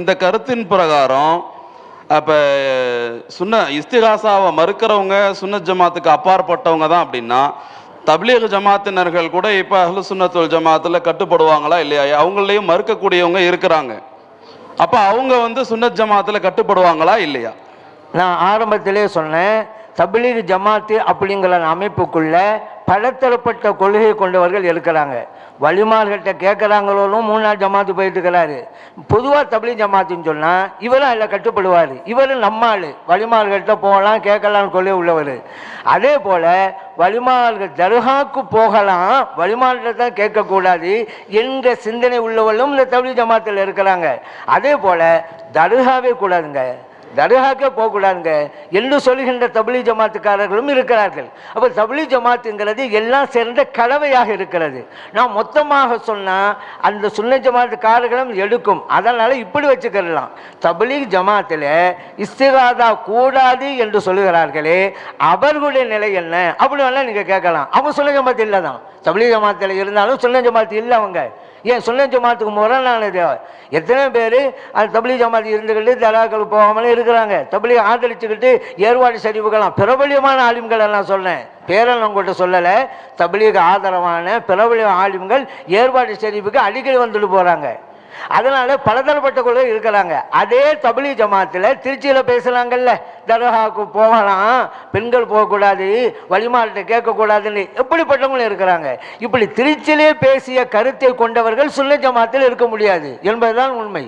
இந்த கருத்தின் பிரகாரம் அப்போ சுன்ன இஸ்திகாசாவை மறுக்கிறவங்க சுன்ன ஜமாத்துக்கு அப்பாற்பட்டவங்க தான் அப்படின்னா தப்லீக் ஜமாத்தினர்கள் கூட இப்போ அஹ்லு சுன்னத்துல் ஜமாத்தில் கட்டுப்படுவாங்களா இல்லையா? அவங்களையும் மறுக்கக்கூடியவங்க இருக்கிறாங்க. அப்போ அவங்க வந்து சுன்னத் ஜமாத்தில் கட்டுப்படுவாங்களா இல்லையா? நான் ஆரம்பத்திலே சொன்னேன் தபிலீக் ஜமாத்து அப்படிங்கிற அமைப்புக்குள்ள பலத்தரப்பட்ட கொள்கையை கொண்டவர்கள் இருக்கிறாங்க. வலிமார்கிட்ட கேட்குறாங்களோலும் மூணாள் ஜமாத்து போயிட்டு இருக்கிறாரு பொதுவாக தபிலீக் ஜமாத்துன்னு சொன்னால் இவரும் அதில் கட்டுப்படுவார். இவரும் நம்மாள். வலிமார்கிட்ட போகலாம் கேட்கலாம்னு கொள்கை உள்ளவர். அதே போல் வலிமார்கள் தர்காக்கு போகலாம் வலிமார்கிட்ட தான் கேட்கக்கூடாது என்ற சிந்தனை உள்ளவர்களும் இந்த தபிலீக் ஜமாத்தில் இருக்கிறாங்க. அதே போல் தர்காவே கூடாதுங்க. தர்காக்கே போகக்கூடாதுங்க. என்று சொல்கின்ற தபிலி ஜமாத்துக்காரர்களும் இருக்கிறார்கள். அப்போ தபிலி ஜமாத்துங்கிறது எல்லாம் சேர்ந்த கலவையாக இருக்கிறது. நான் மொத்தமாக சொன்னால் அந்த சுன்ன ஜமாத்துக்காரர்களும் எடுக்கும். அதனால் இப்படி வச்சுக்கிடலாம். தபிலி ஜமாத்தில் இஸ்திகாதா கூடாது என்று சொல்லுகிறார்களே அவர்களுடைய நிலை என்ன? அப்படின்னு நீங்கள் கேட்கலாம். அவங்க சுன்ன ஜமாத்து இல்லை தான் தபிலீக் ஜமாத்தில் இருந்தாலும் சுன்ன ஜமாத்து இல்லை அவங்க. ஏன் சுன்ன ஜமாத்துக்கு முரணானது? எத்தனை பேர் அந்த தபிலி ஜமாத்து இருந்துக்கிட்டு தலாக்கள் போகாமலே இருக்கிறாங்க. தபிலி ஆதரிச்சுக்கிட்டு ஏற்பாடு சரிவுகளாம் பிரபலியமான ஆலிம்கள் நான் சொன்னேன். பேரெல்லாம் உங்கள்கிட்ட சொல்லலை. தபிலீக ஆதரவான பிரபலிய ஆலிம்கள் ஏற்பாடு சரிவுக்கு அடிக்கடி வந்துட்டு போகிறாங்க அதனால பலதரப்பட்ட குழு இருக்கிறாங்க. அதே தபிலி ஜமாத்தில் திருச்சியில் பேசுகிறாங்கல்ல தர்காவுக்கு போகலாம் பெண்கள் போகக்கூடாது வழிமாட்ட கேட்கக்கூடாதுன்னு எப்படிப்பட்டவங்களும் இருக்கிறாங்க. இப்படி திருச்சியிலே பேசிய கருத்தை கொண்டவர்கள் சுன்ன ஜமாத்தில் இருக்க முடியாது என்பதுதான் உண்மை.